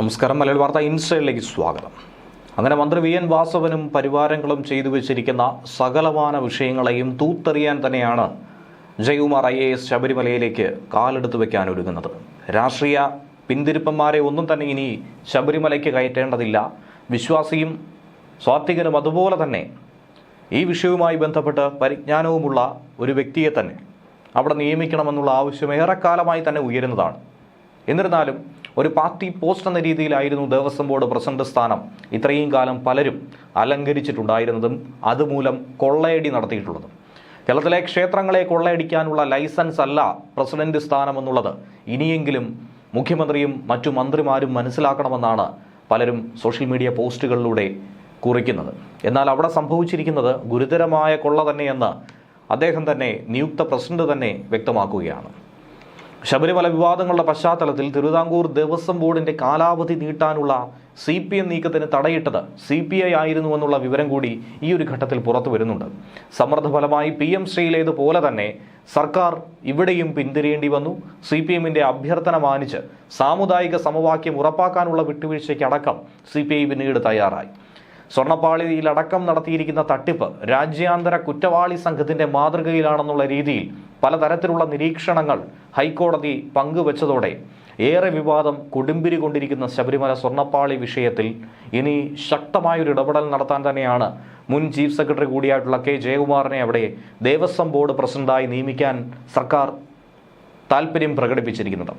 നമസ്കാരം. മലയാള വാർത്ത ഇൻസൈഡിലേക്ക് സ്വാഗതം. അങ്ങനെ മന്ത്രി വി. എൻ. വാസവനും പരിവാരങ്ങളും ചെയ്തു വെച്ചിരിക്കുന്ന സകലമാന വിഷയങ്ങളെയും തൂത്തെറിയാൻ തന്നെയാണ് ജയകുമാർ ഐ എ എസ് ശബരിമലയിലേക്ക് കാലെടുത്ത് വയ്ക്കാൻ ഒരുങ്ങുന്നത്. രാഷ്ട്രീയ പിന്തിരിപ്പന്മാരെ ഒന്നും തന്നെ ഇനി ശബരിമലയ്ക്ക് കയറ്റേണ്ടതില്ല. വിശ്വാസിയും സ്വാത്വികനും അതുപോലെ തന്നെ ഈ വിഷയവുമായി ബന്ധപ്പെട്ട് പരിജ്ഞാനവുമുള്ള ഒരു വ്യക്തിയെ തന്നെ അവിടെ നിയമിക്കണമെന്നുള്ള ആവശ്യം ഏറെക്കാലമായി തന്നെ ഉയരുന്നതാണ്. എന്നിരുന്നാലും ഒരു പാർട്ടി പോസ്റ്റ് എന്ന രീതിയിലായിരുന്നു ദേവസ്വം ബോർഡ് പ്രസിഡന്റ് സ്ഥാനം. ഇത്രയും കാലം പലരും അലങ്കരിച്ചിട്ടുണ്ടായിരുന്നതും അതുമൂലം കൊള്ളയടി നടത്തിയിട്ടുള്ളതും. കേരളത്തിലെ ക്ഷേത്രങ്ങളെ കൊള്ളയടിക്കാനുള്ള ലൈസൻസ് അല്ല പ്രസിഡന്റ് സ്ഥാനം എന്നുള്ളത്. ഇനിയെങ്കിലും മുഖ്യമന്ത്രിയും മറ്റു മന്ത്രിമാരും മനസ്സിലാക്കണമെന്നാണ് പലരും സോഷ്യൽ മീഡിയ പോസ്റ്റുകളിലൂടെ കുറിക്കുന്നത്. എന്നാൽ അവിടെ സംഭവിച്ചിരിക്കുന്നത് ഗുരുതരമായ കൊള്ള തന്നെയെന്ന് അദ്ദേഹം തന്നെ നിയുക്ത പ്രസിഡന്റ് തന്നെ വ്യക്തമാക്കുകയാണ്. ശബരിമല വിവാദങ്ങളുടെ പശ്ചാത്തലത്തിൽ തിരുവിതാംകൂർ ദേവസ്വം ബോർഡിന്റെ കാലാവധി നീട്ടാനുള്ള സി പി എം നീക്കത്തിന് തടയിട്ടത് സി പി ഐ ആയിരുന്നു എന്നുള്ള വിവരം കൂടി ഈ ഒരു ഘട്ടത്തിൽ പുറത്തു വരുന്നുണ്ട്. സമ്മർദ്ദഫലമായി പി എം ശ്രീയിലേതുപോലെ തന്നെ സർക്കാർ ഇവിടെയും പിന്തിരിയേണ്ടി വന്നു. സി പി എമ്മിന്റെ അഭ്യർത്ഥന മാനിച്ച് സാമുദായിക സമവാക്യം ഉറപ്പാക്കാനുള്ള വിട്ടുവീഴ്ചയ്ക്കടക്കം സി പി ഐ പിന്നീട് തയ്യാറായി. സ്വർണപ്പാളിയിലടക്കം നടത്തിയിരിക്കുന്ന തട്ടിപ്പ് രാജ്യാന്തര കുറ്റവാളി സംഘത്തിന്റെ മാതൃകയിലാണെന്നുള്ള രീതിയിൽ പലതരത്തിലുള്ള നിരീക്ഷണങ്ങൾ ഹൈക്കോടതി പങ്കുവച്ചതോടെ ഏറെ വിവാദം കൊടുമ്പിരി കൊണ്ടിരിക്കുന്ന ശബരിമല സ്വർണപ്പാളി വിഷയത്തിൽ ഇനി ശക്തമായൊരു ഇടപെടൽ നടത്താൻ തന്നെയാണ് മുൻ ചീഫ് സെക്രട്ടറി കൂടിയായിട്ടുള്ള കെ ജയകുമാറിനെ അവിടെ ദേവസ്വം ബോർഡ് പ്രസിഡന്റായി നിയമിക്കാൻ സർക്കാർ താല്പര്യം പ്രകടിപ്പിച്ചിരിക്കുന്നത്.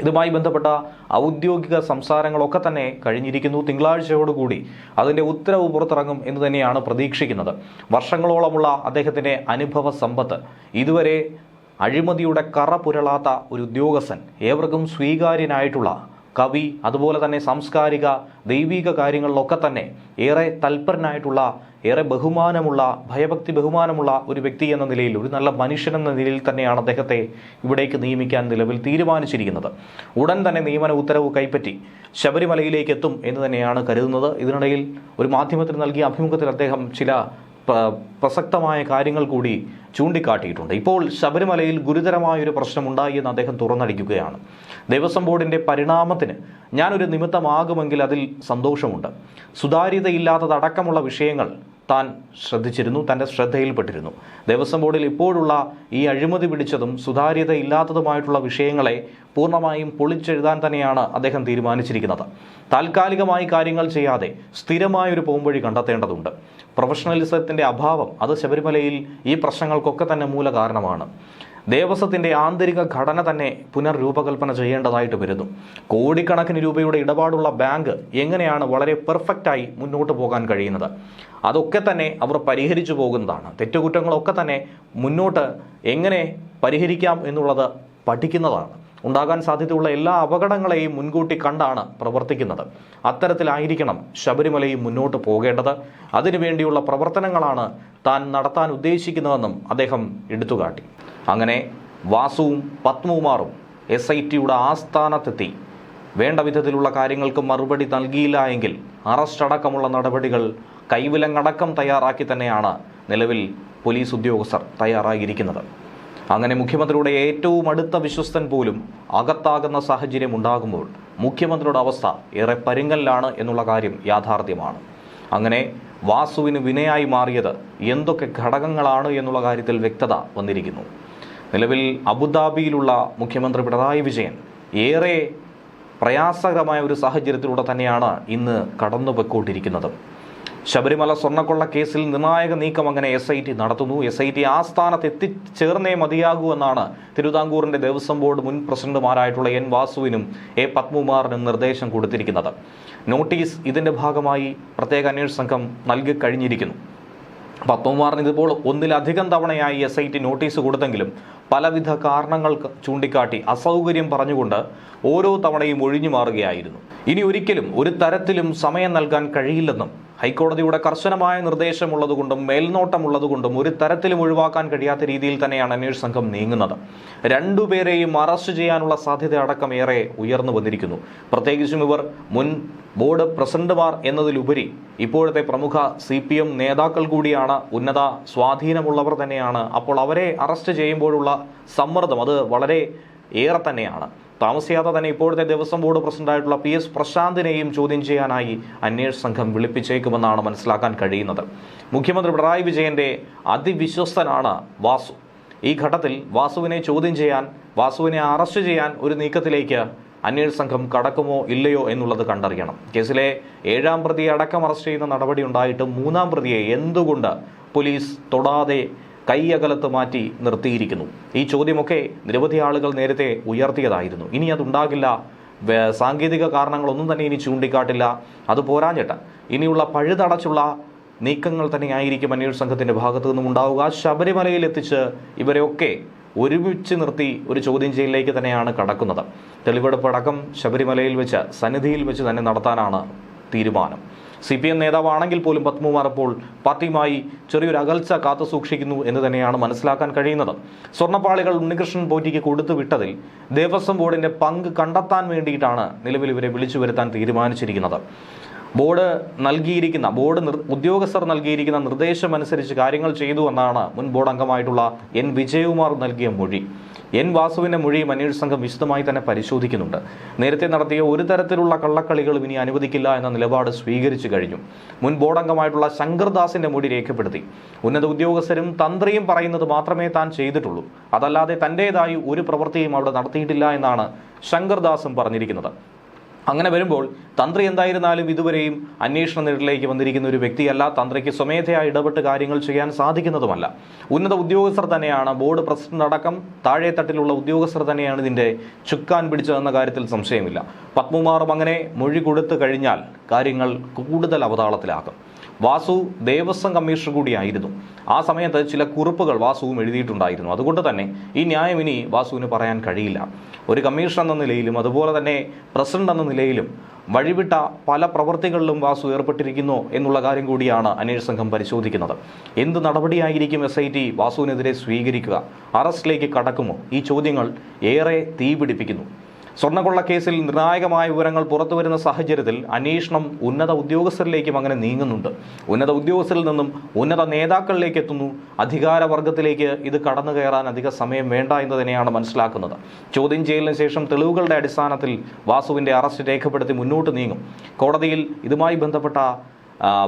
ഇതുമായി ബന്ധപ്പെട്ട ഔദ്യോഗിക സംസാരങ്ങളൊക്കെ തന്നെ കഴിഞ്ഞിരിക്കുന്നു തിങ്കളാഴ്ചയോടുകൂടി. അതിന്റെ ഉത്തരവ് പുറത്തിറങ്ങും എന്ന് തന്നെയാണ് പ്രതീക്ഷിക്കുന്നത്. വർഷങ്ങളോളമുള്ള അദ്ദേഹത്തിന്റെ അനുഭവ സമ്പത്ത്. ഇതുവരെ അഴിമതിയുടെ കറ പുരളാത്ത ഒരു ഉദ്യോഗസ്ഥൻ ഏവർക്കും സ്വീകാര്യനായിട്ടുള്ള കവി അതുപോലെ തന്നെ സാംസ്കാരിക ദൈവിക കാര്യങ്ങളിലൊക്കെ തന്നെ ഏറെ തൽപരനായിട്ടുള്ള ഏറെ ബഹുമാനമുള്ള ഭയഭക്തി ബഹുമാനമുള്ള ഒരു വ്യക്തി എന്ന നിലയിൽ ഒരു നല്ല മനുഷ്യൻ എന്ന നിലയിൽ തന്നെയാണ് അദ്ദേഹത്തെ ഇവിടേക്ക് നിയമിക്കാൻ നിലവിൽ തീരുമാനിച്ചിരിക്കുന്നത്. ഉടൻ തന്നെ നിയമന ഉത്തരവ് കൈപ്പറ്റി ശബരിമലയിലേക്ക് എത്തും എന്ന് തന്നെയാണ് കരുതുന്നത്. ഇതിനിടയിൽ ഒരു മാധ്യമത്തിന് നൽകിയ അഭിമുഖത്തിൽ അദ്ദേഹം ചില പ്രസക്തമായ കാര്യങ്ങൾ കൂടി ചൂണ്ടിക്കാട്ടിയിട്ടുണ്ട്. ഇപ്പോൾ ശബരിമലയിൽ ഗുരുതരമായൊരു പ്രശ്നമുണ്ടായി എന്ന് അദ്ദേഹം തുറന്നടിക്കുകയാണ്. ദേവസ്വം ബോർഡിന്റെ പരിണാമത്തിന് ഞാനൊരു നിമിത്തമാകുമെങ്കിൽ അതിൽ സന്തോഷമുണ്ട്. സുതാര്യതയില്ലാത്തതടക്കമുള്ള വിഷയങ്ങൾ താൻ ശ്രദ്ധിച്ചിരുന്നു തന്റെ ശ്രദ്ധയിൽപ്പെട്ടിരുന്നു. ദേവസ്വം ബോർഡിൽ ഇപ്പോഴുള്ള ഈ അഴിമതി പിടിച്ചതും സുതാര്യത ഇല്ലാത്തതുമായിട്ടുള്ള വിഷയങ്ങളെ പൂർണമായും പൊളിച്ചെഴുതാൻ തന്നെയാണ് അദ്ദേഹം തീരുമാനിച്ചിരിക്കുന്നത്. താൽക്കാലികമായി കാര്യങ്ങൾ ചെയ്യാതെ സ്ഥിരമായൊരു പോംവഴി കണ്ടെത്തേണ്ടതുണ്ട്. പ്രൊഫഷണലിസത്തിന്റെ അഭാവം അത് ശബരിമലയിൽ ഈ പ്രശ്നങ്ങൾക്കൊക്കെ തന്നെ മൂല കാരണമാണ് ദേവസ്വത്തിന്റെ ആന്തരിക ഘടന തന്നെ പുനർരൂപകൽപ്പന ചെയ്യേണ്ടതായിട്ട് വരുന്നു. കോടിക്കണക്കിന് രൂപയുടെ ഇടപാടുള്ള ബാങ്ക് എങ്ങനെയാണ് വളരെ പെർഫെക്റ്റായി മുന്നോട്ട് പോകാൻ കഴിയുന്നത്? അതൊക്കെ തന്നെ അവർ പരിഹരിച്ചു പോകുന്നതാണ്. തെറ്റുകുറ്റങ്ങളൊക്കെ തന്നെ മുന്നോട്ട് എങ്ങനെ പരിഹരിക്കാം എന്നുള്ളത് പഠിക്കുന്നതാണ്. ഉണ്ടാകാൻ സാധ്യതയുള്ള എല്ലാ അപകടങ്ങളെയും മുൻകൂട്ടി കണ്ടാണ് പ്രവർത്തിക്കുന്നത്. അത്തരത്തിലായിരിക്കണം ശബരിമലയും മുന്നോട്ട് പോകേണ്ടത്. അതിനുവേണ്ടിയുള്ള പ്രവർത്തനങ്ങളാണ് താൻ നടത്താൻ ഉദ്ദേശിക്കുന്നതെന്നും അദ്ദേഹം എടുത്തുകാട്ടി. അങ്ങനെ വാസുവും പത്മകുമാറും എസ് ഐ ടിയുടെ ആസ്ഥാനത്തെത്തി. വേണ്ട വിധത്തിലുള്ള കാര്യങ്ങൾക്ക് മറുപടി നൽകിയില്ല എങ്കിൽ അറസ്റ്റ് അടക്കമുള്ള നടപടികൾ കൈവിലങ്ങടക്കം തയ്യാറാക്കി തന്നെയാണ് നിലവിൽ പോലീസ് ഉദ്യോഗസ്ഥർ തയ്യാറായിരിക്കുന്നത്. അങ്ങനെ മുഖ്യമന്ത്രിയുടെ ഏറ്റവും അടുത്ത വിശ്വസ്തൻ പോലും അകത്താകുന്ന സാഹചര്യം ഉണ്ടാകുമ്പോൾ മുഖ്യമന്ത്രിയുടെ അവസ്ഥ ഏറെ പരുങ്ങലിലാണ് എന്നുള്ള കാര്യം യാഥാർത്ഥ്യമാണ്. അങ്ങനെ വാസുവിന് വിനയായി മാറിയത് എന്തൊക്കെ ഘടകങ്ങളാണ് എന്നുള്ള കാര്യത്തിൽ വ്യക്തത വന്നിരിക്കുന്നു. നിലവിൽ അബുദാബിയിലുള്ള മുഖ്യമന്ത്രി പിണറായി വിജയൻ ഏറെ പ്രയാസകരമായ ഒരു സാഹചര്യത്തിലൂടെ തന്നെയാണ് ഇന്ന് കടന്നുപോയിക്കൊണ്ടിരിക്കുന്നത്. ശബരിമല സ്വർണക്കൊള്ള കേസിൽ നിർണായക നീക്കം അങ്ങനെ എസ് ഐ ടി നടത്തുന്നു. എസ് ഐ ടി ആസ്ഥാനത്ത് എത്തിച്ചേർന്നേ മതിയാകൂ എന്നാണ് തിരുവിതാംകൂറിന്റെ ദേവസ്വം ബോർഡ് മുൻ പ്രസിഡന്റുമാരായിട്ടുള്ള എൻ വാസുവിനും എ പത്മകുമാറിനും നിർദ്ദേശം കൊടുത്തിരിക്കുന്നത്. നോട്ടീസ് ഇതിന്റെ ഭാഗമായി പ്രത്യേക അന്വേഷണ സംഘം നൽകി കഴിഞ്ഞിരിക്കുന്നു. പത്മകുമാറിന് ഇതിപ്പോൾ ഒന്നിലധികം തവണയായി എസ് ഐ ടി നോട്ടീസ് കൊടുത്തെങ്കിലും പലവിധ കാരണങ്ങൾ ചൂണ്ടിക്കാട്ടി അസൗകര്യം പറഞ്ഞുകൊണ്ട് ഓരോ തവണയും ഒഴിഞ്ഞു മാറുകയായിരുന്നു. ഇനി ഒരിക്കലും ഒരു തരത്തിലും സമയം നൽകാൻ കഴിയില്ലെന്നും ഹൈക്കോടതിയുടെ കർശനമായ നിർദ്ദേശമുള്ളതുകൊണ്ടും മേൽനോട്ടമുള്ളതുകൊണ്ടും ഒരു തരത്തിലും ഒഴിവാക്കാൻ കഴിയാത്ത രീതിയിൽ തന്നെയാണ് അന്വേഷണ സംഘം നീങ്ങുന്നത്. രണ്ടുപേരെയും അറസ്റ്റ് ചെയ്യാനുള്ള സാധ്യത അടക്കം ഏറെ ഉയർന്നു വന്നിരിക്കുന്നു. പ്രത്യേകിച്ചും ഇവർ മുൻ ബോർഡ് പ്രസിഡന്റുമാർ എന്നതിലുപരി ഇപ്പോഴത്തെ പ്രമുഖ സി പി എം നേതാക്കൾ കൂടിയാണ് ഉന്നത സ്വാധീനമുള്ളവർ തന്നെയാണ്. അപ്പോൾ അവരെ അറസ്റ്റ് ചെയ്യുമ്പോഴുള്ള സമ്മർദ്ദം അത് വളരെ ഏറെ തന്നെയാണ്. താമസിയാതെ തന്നെ ഇപ്പോഴത്തെ ദേവസ്വം ബോർഡ് പ്രസിഡന്റായിട്ടുള്ള പി എസ് പ്രശാന്തിനെയും ചോദ്യം ചെയ്യാനായി അന്വേഷണ സംഘം വിളിപ്പിച്ചേക്കുമെന്നാണ് മനസ്സിലാക്കാൻ കഴിയുന്നത്. മുഖ്യമന്ത്രി പിണറായി വിജയന്റെ അതിവിശ്വസ്തനാണ് വാസു. ഈ ഘട്ടത്തിൽ വാസുവിനെ ചോദ്യം ചെയ്യാൻ വാസുവിനെ അറസ്റ്റ് ചെയ്യാൻ ഒരു നീക്കത്തിലേക്ക് അന്വേഷണ സംഘം കടക്കുമോ ഇല്ലയോ എന്നുള്ളത് കണ്ടറിയണം. കേസിലെ ഏഴാം പ്രതിയെ അടക്കം അറസ്റ്റ് ചെയ്യുന്ന നടപടി ഉണ്ടായിട്ട് മൂന്നാം പ്രതിയെ എന്തുകൊണ്ട് പോലീസ് തൊടാതെ കൈയകലത്ത് മാറ്റി നിർത്തിയിരിക്കുന്നു. ഈ ചോദ്യമൊക്കെ നിരവധി ആളുകൾ നേരത്തെ ഉയർത്തിയതായിരുന്നു. ഇനി അതുണ്ടാകില്ല. സാങ്കേതിക കാരണങ്ങളൊന്നും തന്നെ ഇനി ചൂണ്ടിക്കാട്ടില്ല. അത് പോരാഞ്ഞിട്ട് ഇനിയുള്ള പഴുതടച്ചുള്ള നീക്കങ്ങൾ തന്നെയായിരിക്കും അന്വേഷണ സംഘത്തിന്റെ ഭാഗത്തു നിന്നും ഉണ്ടാവുക. ശബരിമലയിൽ എത്തിച്ച് ഇവരെയൊക്കെ ഒരുമിച്ച് നിർത്തി ഒരു ചോദ്യം ചെയ്യലിലേക്ക് തന്നെയാണ് കടക്കുന്നത്. തെളിവെടുപ്പ് അടക്കം ശബരിമലയിൽ വെച്ച് സന്നിധിയിൽ വെച്ച് തന്നെ നടത്താനാണ് തീരുമാനം. സി പി എം നേതാവാണെങ്കിൽ പോലും പത്മകുമാർ അപ്പോൾ പാർട്ടിയുമായി ചെറിയൊരു അകൽച്ച കാത്തു സൂക്ഷിക്കുന്നു എന്ന് തന്നെയാണ് മനസ്സിലാക്കാൻ കഴിയുന്നത്. സ്വർണപ്പാളികൾ ഉണ്ണികൃഷ്ണൻ പോറ്റിക്ക് കൊടുത്തു വിട്ടതിൽ ദേവസ്വം ബോർഡിന്റെ പങ്ക് കണ്ടെത്താൻ വേണ്ടിയിട്ടാണ് നിലവിൽ ഇവരെ വിളിച്ചു വരുത്താൻ തീരുമാനിച്ചിരിക്കുന്നത്. ബോർഡ് നൽകിയിരിക്കുന്ന ബോർഡ് ഉദ്യോഗസ്ഥർ നൽകിയിരിക്കുന്ന നിർദ്ദേശം അനുസരിച്ച് കാര്യങ്ങൾ ചെയ്തു എന്നാണ് മുൻ ബോർഡ് അംഗമായിട്ടുള്ള എൻ. വിജയകുമാർ നൽകിയ മൊഴി. എൻ വാസുവിന്റെ മൊഴിയും അന്വേഷണ സംഘം വിശദമായി തന്നെ പരിശോധിക്കുന്നുണ്ട്. നേരത്തെ നടത്തിയ ഒരു തരത്തിലുള്ള കള്ളക്കളികളും ഇനി അനുവദിക്കില്ല എന്ന നിലപാട് സ്വീകരിച്ചു കഴിഞ്ഞു. മുൻ ബോർഡംഗമായിട്ടുള്ള ശങ്കർദാസിന്റെ മൊഴി രേഖപ്പെടുത്തി. ഉന്നത ഉദ്യോഗസ്ഥരും തന്ത്രിയും പറയുന്നത് മാത്രമേ താൻ ചെയ്തിട്ടുള്ളൂ. അതല്ലാതെ തന്റെതായി ഒരു പ്രവൃത്തിയും അവിടെ നടത്തിയിട്ടില്ല എന്നാണ് ശങ്കർദാസും പറഞ്ഞിരിക്കുന്നത്. അങ്ങനെ വരുമ്പോൾ തന്ത്രി എന്തായിരുന്നാലും ഇതുവരെയും അന്വേഷണ നിരട്ടിലേക്ക് വന്നിരിക്കുന്ന ഒരു വ്യക്തിയല്ല. തന്ത്രിക്ക് സ്വമേധയാ ഇടപെട്ട് കാര്യങ്ങൾ ചെയ്യാൻ സാധിക്കുന്നതുമല്ല. ഉന്നത ഉദ്യോഗസ്ഥർ തന്നെയാണ്. ബോർഡ് പ്രസിഡന്റ് അടക്കം താഴെത്തട്ടിലുള്ള ഉദ്യോഗസ്ഥർ തന്നെയാണ് ഇതിന്റെ ചുക്കാൻ പിടിച്ചതെന്ന കാര്യത്തിൽ സംശയമില്ല. പത്മകുമാറും അങ്ങനെ മൊഴി കൊടുത്തു കഴിഞ്ഞാൽ കാര്യങ്ങൾ കൂടുതൽ അവതാളത്തിലാകും വാസു ദേവസ്വം കമ്മീഷണർ കൂടിയായിരുന്നു. ആ സമയത്ത് ചില കുറിപ്പുകൾ വാസുവും എഴുതിയിട്ടുണ്ടായിരുന്നു. അതുകൊണ്ട് തന്നെ ഈ ന്യായം ഇനി വാസുവിന് പറയാൻ കഴിയില്ല. ഒരു കമ്മീഷണർ എന്ന നിലയിലും അതുപോലെ തന്നെ പ്രസിഡന്റ് എന്ന നിലയിലും വഴിവിട്ട പല പ്രവൃത്തികളിലും വാസു ഏർപ്പെട്ടിരിക്കുന്നു എന്നുള്ള കാര്യം കൂടിയാണ് അന്വേഷണ സംഘം പരിശോധിക്കുന്നത്. എന്ത് നടപടിയായിരിക്കും എസ് ഐ ടി വാസുവിനെതിരെ സ്വീകരിക്കുക? അറസ്റ്റിലേക്ക് കടക്കുമോ? ഈ ചോദ്യങ്ങൾ ഏറെ തീപിടിപ്പിക്കുന്നു. സ്വർണക്കൊള്ള കേസിൽ നിർണായകമായ വിവരങ്ങൾ പുറത്തുവരുന്ന സാഹചര്യത്തിൽ അന്വേഷണം ഉന്നത ഉദ്യോഗസ്ഥരിലേക്കും അങ്ങനെ നീങ്ങുന്നുണ്ട്. ഉന്നത ഉദ്യോഗസ്ഥരിൽ നിന്നും ഉന്നത നേതാക്കളിലേക്ക് എത്തുന്നു. അധികാരവർഗത്തിലേക്ക് ഇത് കടന്നു കയറാൻ അധിക സമയം വേണ്ട എന്ന് തന്നെയാണ് മനസ്സിലാക്കുന്നത്. ചോദ്യം ചെയ്യലിന് ശേഷം തെളിവുകളുടെ അടിസ്ഥാനത്തിൽ വാസുവിന്റെ അറസ്റ്റ് രേഖപ്പെടുത്തി മുന്നോട്ട് നീങ്ങും. കോടതിയിൽ ഇതുമായി ബന്ധപ്പെട്ട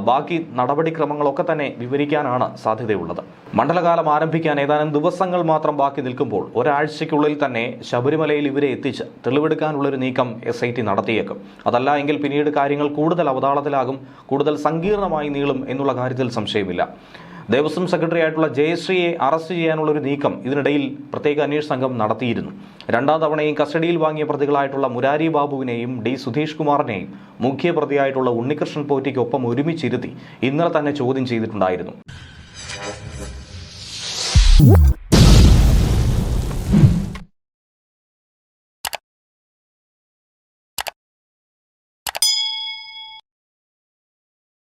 ബാക്കി നടപടിക്രമങ്ങളൊക്കെ തന്നെ വിവരിക്കാനാണ് സാധ്യതയുള്ളത്. മണ്ഡലകാലം ആരംഭിക്കാൻ ഏതാനും ദിവസങ്ങൾ മാത്രം ബാക്കി നിൽക്കുമ്പോൾ ഒരാഴ്ചയ്ക്കുള്ളിൽ തന്നെ ശബരിമലയിൽ ഇവരെ എത്തിച്ച് തെളിവെടുക്കാനുള്ളൊരു നീക്കം എസ് ഐ ടി നടത്തിയേക്കും. അതല്ല എങ്കിൽ പിന്നീട് കാര്യങ്ങൾ കൂടുതൽ അവതാളത്തിലാകും കൂടുതൽ സങ്കീർണമായി നീളും എന്നുള്ള കാര്യത്തിൽ സംശയമില്ല. ദേവസ്വം സെക്രട്ടറി ആയിട്ടുള്ള ജയശ്രീയെ അറസ്റ്റ് ചെയ്യാനുള്ള ഒരു നീക്കം ഇതിനിടയിൽ പ്രത്യേക അന്വേഷണ സംഘം നടത്തിയിരുന്നു. രണ്ടാം തവണയും കസ്റ്റഡിയിൽ വാങ്ങിയ പ്രതികളായിട്ടുള്ള മുരാരി ബാബുവിനെയും ഡി സുധീഷ് കുമാറിനെയും മുഖ്യ പ്രതിയായിട്ടുള്ള ഉണ്ണികൃഷ്ണൻ പോറ്റിക്കൊപ്പം ഒരുമിച്ചിരുത്തി ഇന്നലെ തന്നെ ചോദ്യം ചെയ്തിട്ടുണ്ടായിരുന്നു.